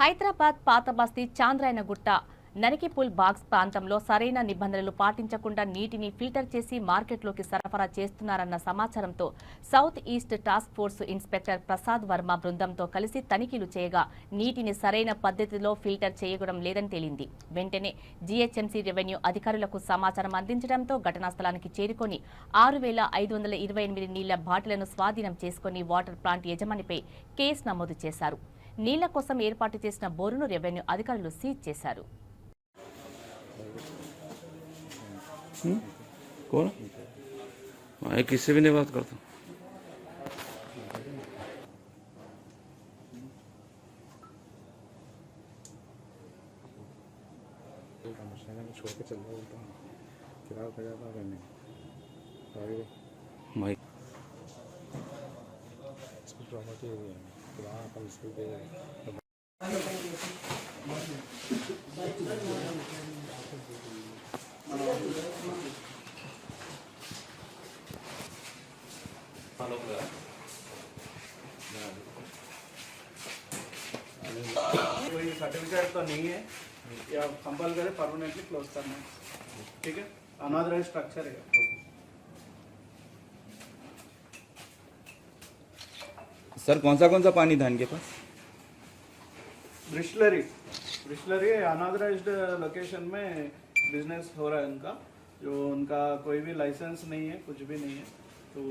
హైదరాబాద్ పాత బస్తీ చాంద్రాయనగుట్ట నరికిపుల్ బాగ్స్ ప్రాంతంలో సరైన నిబంధనలు పాటించకుండా నీటిని ఫిల్టర్ చేసి మార్కెట్లోకి సరఫరా చేస్తున్నారన్న సమాచారంతో south east task force inspector Prasad Varma బృందంతో కలిసి తనిఖీలు చేయగా నీటిని సరైన పద్ధతిలో ఫిల్టర్ చేయడం లేదని తేలింది. వెంటనే జీహెచ్ఎంసీ రెవెన్యూ అధికారులకు సమాచారం అందించడంతో ఘటనా స్థలానికి చేరుకొని ఆరు వేల ఐదు వందల ఇరవై ఎనిమిది నీళ్ళ బాటిలను స్వాధీనం చేసుకుని వాటర్ ప్లాంట్ యజమానిపై కేసు నమోదు చేశారు. నీళ్ళ కోసం ఏర్పాటు చేసిన బోరును రెవెన్యూ అధికారులు సీజ్ చేశారు. कोई सर्टिफिकेट तो नहीं है या कंपल करें परमानेंटली क्लोज करना ठीक है अनादर स्ट्रक्चर है सर कौन सा कौन सा पानी था इनके पास? ब्रिस्लरी ब्रिस्लरी अनऑथराइज्ड लोकेशन में बिज़नेस हो रहा है उनका। जो उनका कोई भी लाइसेंस नहीं है कुछ भी नहीं है तो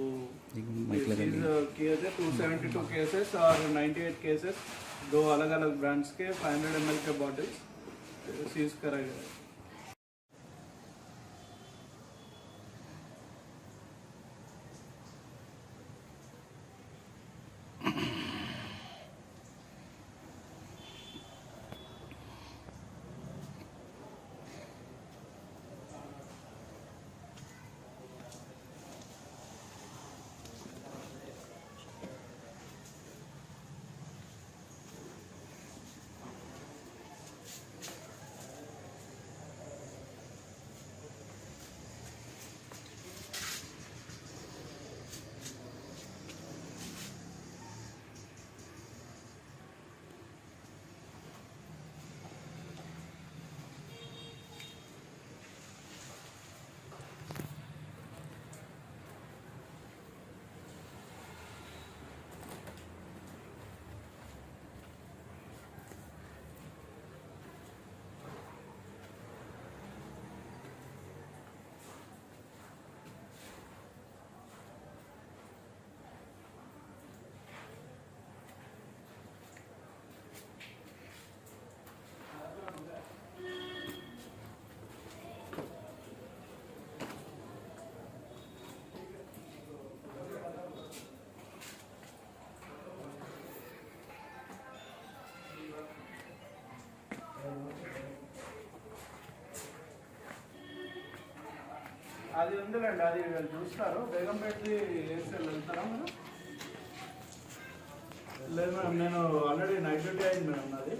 किए थे टू सेवेंटी टू केसेस और 98 केसेस दो अलग अलग ब्रांड्स के 500 ml के बॉटल्स सीज कराए गए అది ఉందిలేండి అది వీళ్ళు చూస్తారు. బేగం పెట్టి వేసి వెళ్తారా మీరు? లేదు మేడం నేను ఆల్రెడీ నైట్ డ్యూటీ అయింది మేడం నాది.